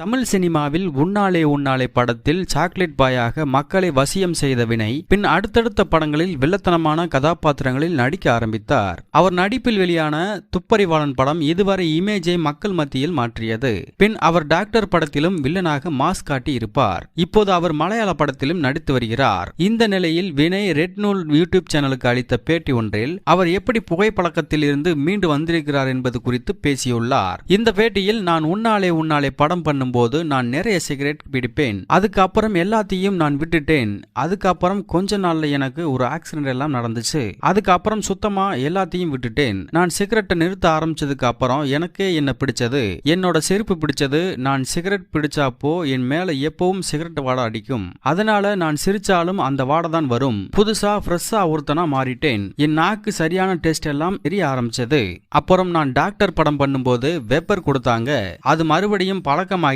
தமிழ் சினிமாவில் உன்னாலே உன்னாலே படத்தில் சாக்லேட் பாயாக மக்களை வசியம் செய்த வினை பின் அடுத்தடுத்த படங்களில் வில்லத்தனமான கதாபாத்திரங்களில் நடிக்க ஆரம்பித்தார். அவர் நடிப்பில் வெளியான துப்பறிவாளன் படம் இதுவரை இமேஜை மக்கள் மத்தியில் மாற்றியது. பின் அவர் டாக்டர் படத்திலும் வில்லனாக மாஸ் காட்டி இருப்பார். இப்போது அவர் மலையாள படத்திலும் நடித்து வருகிறார். இந்த நிலையில் வினய் ரெட் நூல் யூடியூப் சேனலுக்கு அளித்த பேட்டி ஒன்றில் அவர் எப்படி புகைப்பழக்கத்தில் இருந்து மீண்டு வந்திருக்கிறார் என்பது குறித்து பேசியுள்ளார். இந்த பேட்டியில் நான் உன்னாலே உன்னாலே படம் பண்ணும்போது நான் நிறைய சிகரெட் பிடிப்பேன். அதுக்கப்புறம் எல்லாத்தையும் நான் விட்டுட்டேன். அதுக்கப்புறம் கொஞ்ச நாள்ல எனக்கு ஒரு ஆக்சிடென்ட் எல்லாம் நடந்துச்சு. அதுக்கப்புறம் சுத்தமா எல்லாத்தையும் விட்டுட்டேன். நான் சிகரெட்டை நிறுத்த ஆரம்பிச்சதுக்கு அப்புறம் எனக்கே என்ன பிடிச்சது. என்னோட செருப்பு பிடிச்சது. நான் சிகரெட் பிடிச்சாப்போ என் மேல எப்பவும் சிகரெட் வாடை அடிக்கும். அதனால நான் சிரிச்சாலும் அந்த வாடை தான் வரும். புதுசா ஃப்ரெஷ்ஷா ஒருத்தனா மாறிட்டேன். என் நாக்கு சரியான டெஸ்ட் எல்லாம் தெரிய ஆரம்பிச்சது. அப்புறம் நான் டாக்டர் படம் பண்ணும்போது வெப்பர் கொடுத்தாங்க. அது மறுபடியும்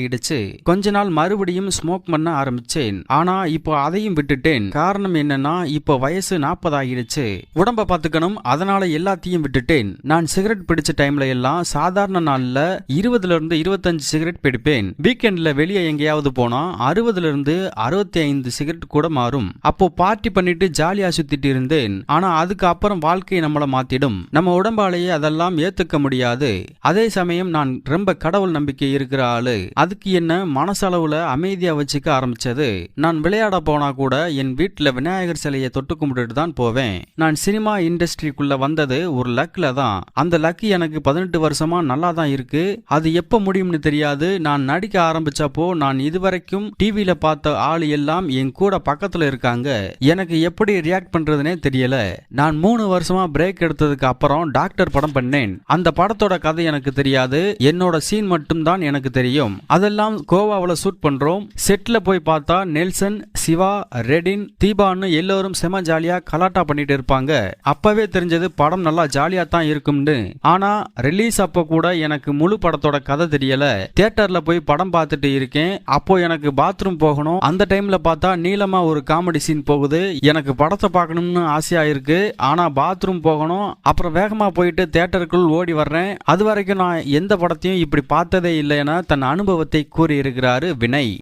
ஆயிடுச்சு. கொஞ்ச நாள் மறுபடியும் ஸ்மோக் பண்ண ஆரம்பிச்சேன். ஆனா இப்போ அதையும் விட்டுட்டேன். காரணம் என்னன்னா இப்போ வயசு நாற்பது ஆகிடுச்சு உடம்ப பாத்துக்கணும் அதனால எல்லாத்தையும் விட்டுட்டேன். நான் சிகரெட் பிடிச்ச டைம்ல எல்லாம் சாதாரண நாள்ல இருபதுல இருந்து இருபத்தஞ்சு சிகரெட் பிடிப்பேன். வீக்கெண்ட்ல வெளியே எங்கேயாவது போனா அறுபதுல இருந்து அறுபத்தி ஐந்து சிகரெட் கூட மாறும். அப்போ பார்ட்டி பண்ணிட்டு ஜாலியா சுத்திட்டு இருந்தேன். ஆனா அதுக்கு அப்புறம் வாழ்க்கை நம்மள மாத்திடும். நம்ம உடம்பாலேயே அதெல்லாம் ஏத்துக்க முடியாது. அதே சமயம் நான் ரொம்ப கடவுள் நம்பிக்கை இருக்கிற ஆளு. அதுக்கு என்ன மனசளவுல அமைதியா வச்சுக்க ஆரம்பிச்சது. நான் விளையாட போனா கூட என் வீட்டுல விநாயகர் சிலையை தொட்டு கும்பிட்டுட்டு தான் போவேன். நான் சினிமா இண்டஸ்ட்ரிக்குள்ள வந்தது ஒரு லக்ல தான். அந்த லக் எனக்கு பதினெட்டு வருஷமா நல்லா தான் இருக்கு. அது எப்ப முடியும்னு தெரியாது. நான் நடிக்க ஆரம்பிச்சப்போ நான் இதுவரைக்கும் டிவியில பார்த்த ஆள் எல்லாம் என் கூட பக்கத்துல இருக்காங்க. எனக்கு எப்படி ரியாக்ட் பண்றதுனே தெரியல. நான் மூணு வருஷமா பிரேக் எடுத்ததுக்கு அப்புறம் டாக்டர் படம் பண்ணேன். அந்த படத்தோட கதை எனக்கு தெரியாது. என்னோட சீன் மட்டும் தான் எனக்கு தெரியும். அதெல்லாம் கோவாவில் ஷூட் பண்ணுறோம் செட்டில் போய் பார்த்தா நெல்சன் சிவா ரெடின் தீபான்னு எல்லோரும் செம ஜாலியாக கலாட்டா பண்ணிட்டு இருப்பாங்க. அப்பவே தெரிஞ்சது படம் நல்லா ஜாலியாக தான் இருக்கும்னு. ஆனால் ரிலீஸ் அப்போ கூட எனக்கு முழு படத்தோட கதை தெரியல. தியேட்டரில் போய் படம் பார்த்துட்டு இருக்கேன். அப்போ எனக்கு பாத்ரூம் போகணும். அந்த டைம்ல பார்த்தா நீளமாக ஒரு காமெடி சீன் போகுது. எனக்கு படத்தை பார்க்கணும்னு ஆசையாக இருக்கு. ஆனால் பாத்ரூம் போகணும். அப்புறம் வேகமாக போயிட்டு தியேட்டருக்குள் ஓடி வர்றேன். அது வரைக்கும் நான் எந்த படத்தையும் இப்படி பார்த்ததே இல்லை என தன் அனுபவத்தை கூறியிருக்கிறாரு வினய்.